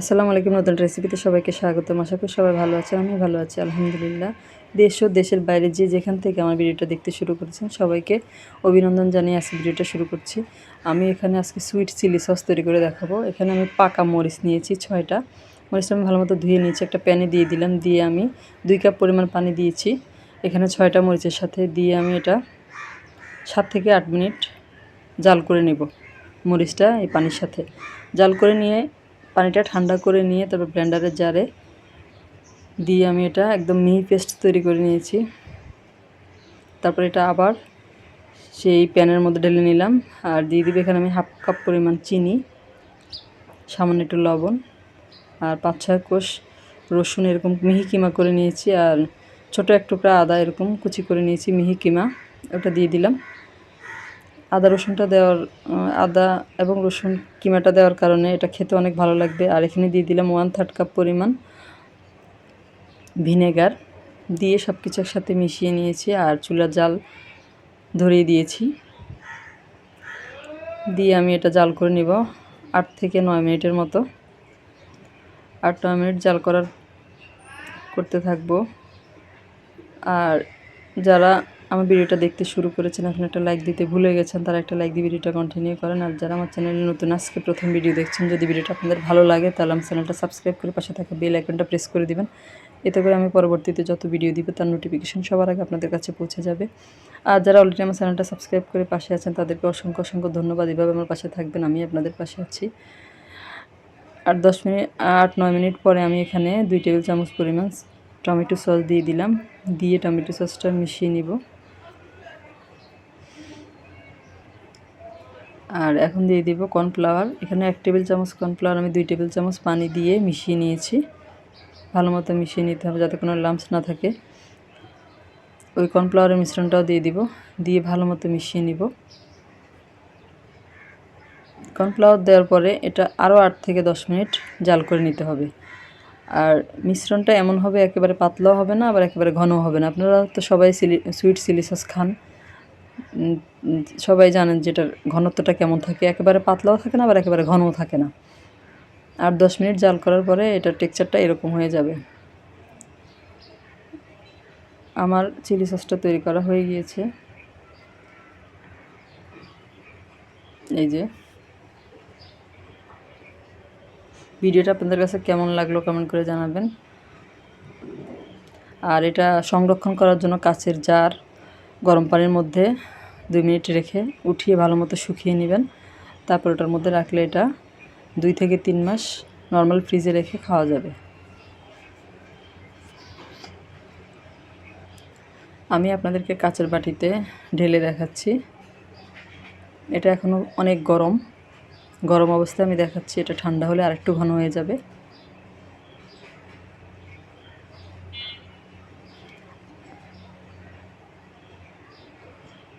আসসালামু আলাইকুম, নতুন রেসিপিতে সবাইকে স্বাগতম। আশা করি সবাই ভালো আছেন আমি ভালো আছি, আলহামদুলিল্লাহ। দেশ ও দেশের বাইরে যে যেখান থেকে আমার ভিডিওটা দেখতে শুরু করেছেন, সবাইকে অভিনন্দন জানিয়ে আজকে ভিডিওটা শুরু করছি। আমি এখানে আজকে সুইট চিলি সস তৈরি করে দেখাবো। এখানে আমি পাকা মরিচ নিয়েছি ছয়টা। মরিচটা আমি ভালো মতো ধুয়ে নিয়েছি, একটা প্যানে দিয়ে দিলাম, দিয়ে আমি দুই কাপ পরিমাণ পানি দিয়েছি। এখানে ছয়টা মরিচের সাথে দিয়ে আমি এটা সাত থেকে আট মিনিট জাল করে নেব মরিচটা এই পানির সাথে। জাল করে নিয়ে পানিটা ঠান্ডা করে নিয়ে তারপর ব্লেন্ডারের জারে দিয়ে আমি এটা একদম মিহি পেস্ট তৈরি করে নিয়েছি। তারপর এটা আবার সেই প্যানের মধ্যে ঢেলে নিলাম। আর দিয়ে দিবে এখানে আমি হাফ কাপ পরিমাণ চিনি, সামান্য একটু লবণ আর পাঁচ ছয় কোষ রসুন এরকম মিহি কিমা করে নিয়েছি। আর ছোটো এক টুকরা আদা এরকম কুচি করে নিয়েছি, মিহি কিমা। ওটা দিয়ে দিলাম। আদা, রসুনটা দেওয়ার আদা এবং রসুন কিমাটা দেওয়ার কারণে এটা খেতে অনেক ভালো লাগবে। আর এখানে দিয়ে দিলাম ওয়ান থার্ড কাপ পরিমাণ ভিনেগার দিয়ে সব কিছু একসাথে মিশিয়ে নিয়েছি আর চুলার জাল ধরিয়ে দিয়েছি। দিয়ে আমি এটা জাল করে নিব আট থেকে নয় মিনিটের মতো। আট নয় মিনিট জাল করার করতে থাকব। আর যারা আমার ভিডিওটা দেখতে শুরু করেছেন এখন একটা লাইক দিতে ভুলে গেছেন, তারা একটা লাইক দিয়ে ভিডিওটা কন্টিনিউ করেন। আর যারা আমার চ্যানেলে নতুন, আজকে প্রথম ভিডিও দেখছেন, যদি ভিডিওটা আপনাদের ভালো লাগে, তাহলে আমার চ্যানেলটা সাবস্ক্রাইব করে পাশে থাকা বেল আইকনটা প্রেস করে দিবেন। এতে করে আমি পরবর্তীতে যত ভিডিও দিব, তার নোটিফিকেশন সবার আগে আপনাদের কাছে পৌঁছে যাবে। আর যারা অলরেডি আমার চ্যানেলটা সাবস্ক্রাইব করে পাশে আছেন, তাদেরকে অসংখ্য অসংখ্য ধন্যবাদ। এভাবে আমার পাশে থাকবেন, আমি আপনাদের পাশে আছি। আট দশ মিনিট, আট, নয় মিনিট পরে আমি এখানে দুই টেবিল চামচ পরিমাণ টমেটো সস দিয়ে দিলাম। দিয়ে টমেটো সসটা মিশিয়ে নিব। আর এখন দিয়ে দিব কর্নফ্লাওয়ার। এখানে এক টেবিল চামচ কর্নফ্লাওয়ার, আমি দুই টেবিল চামচ পানি দিয়ে মিশিয়ে নিয়েছি। ভালো মতো মিশিয়ে নিতে হবে যাতে কোনো লাম্পস না থাকে। ওই কর্নফ্লাওয়ারের মিশ্রণটাও দিয়ে দিব, দিয়ে ভালো মতো মিশিয়ে নিব। কর্নফ্লাওয়ার দেওয়ার পরে এটা আরও আট থেকে দশ মিনিট জাল করে নিতে হবে। আর মিশ্রণটা এমন হবে, একেবারে পাতলাও হবে না, আবার একেবারে ঘনও হবে না। আপনারা তো সবাই সিলি সুইট চিলি সস খান। সবাই জানেন যেটার ঘনত্বটা কেমন থাকে। একেবারে পাতলাও থাকে না, আবার একেবারে ঘনও থাকে না। আর দশ মিনিট জাল করার পরে এটার টেক্সচারটা এরকম হয়ে যাবে। আমার চিলি সসটা তৈরি করা হয়ে গিয়েছে। এই যে। ভিডিওটা আপনাদের কাছে কেমন লাগল কমেন্ট করে জানাবেন। আর এটা সংরক্ষণ করার জন্য কাচের জার গরম পানির মধ্যে দুই মিনিট রেখে উঠিয়ে ভালো মতো শুকিয়ে নেবেন। তারপর ওটার মধ্যে রাখলে এটা দুই থেকে তিন মাস নর্মাল ফ্রিজে রেখে খাওয়া যাবে। আমি আপনাদেরকে কাচের বাটিতে ঢেলে দেখাচ্ছি। এটা এখনও অনেক গরম। গরম অবস্থায় আমি দেখাচ্ছি এটা ঠান্ডা হলে আরেকটু ঘন হয়ে যাবে।